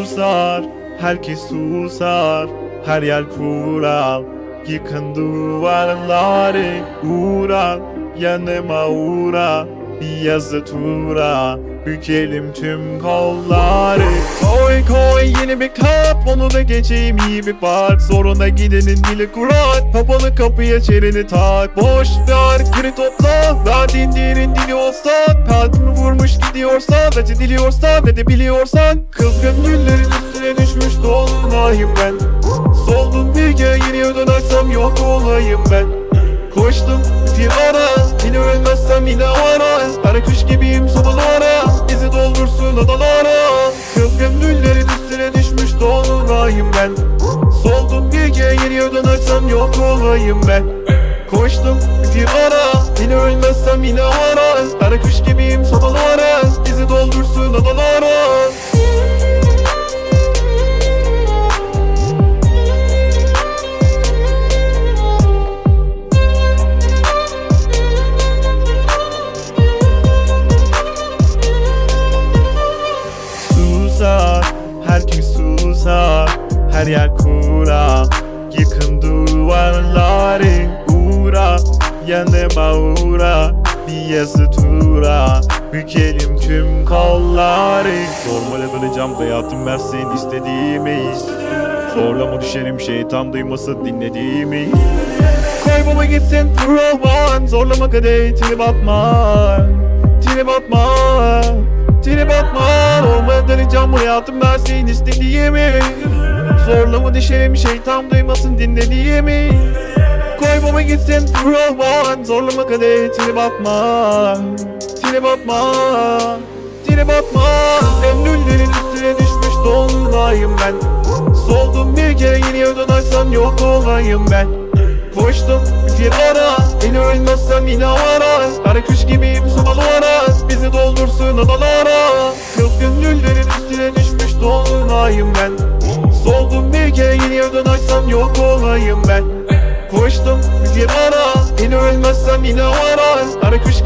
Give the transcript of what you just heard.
Susar, herkes susar Her yer kural. Yıkın duvarları Uğra, yanıma uğra Bir yazı tura. Bükelim tüm kolları. Koy koy yeni bir kap Onu da geçeyim iyi bir park. Zoruna gidenin dili kurar Kapalı kapıya çerini tak. Boş ver geri topla Verdiğin vurmuş gidiyorsa Ve de diliyorsa ve de biliyorsan. Kızgın güllerin üstüne düşmüş dolunayım ben. Soldum bir kere yeni dönersem yok olayım ben. Koştum bir ara Yine ölmezsem yine ara. Her kuş gibiyim sobalara Bizi doldursun odalara Kızgın güllerin üstüne düşmüş dolunayım ben. Soldum bir kere geriye dönersem yok olayım ben. Koştum bir ara Yine ölmezsem yine ara. Her kuş susar Herkes susar Her yer kura. Yıkın duvarları Uğra Yanıma uğra Bir yazı tura. Bükelim tüm kolları Normale döneceğim hayatım versin istediğimi. Zorlama düşerim şeytan duymasın dinlediğimi. Kaybama gitsin provan Zorlama kadeh trip atma. Trip atma. Trip atma. Olmaya döneceğim hayatım versin istediğimi. Zorlama düşerim şeytan duymasın dinlediğimi. Kaybama gitsin provan Zorlama kadeh trip atma. Trip atma Trip atma Ömrüllerin üstüne düşmüş dolunayım ben. Soldum bir kere yeni dönersem yok olayım ben. Koştum bir ara Beni ölmezsem yine ara Her kuş gibiyim subalara Bizi doldursun odalara Kızgın güllerin üstüne düşmüş dolunayım ben. Soldum bir kere yeni dönersem yok olayım ben. Koştum bir ara Beni ölmezsem yine ara Her kuş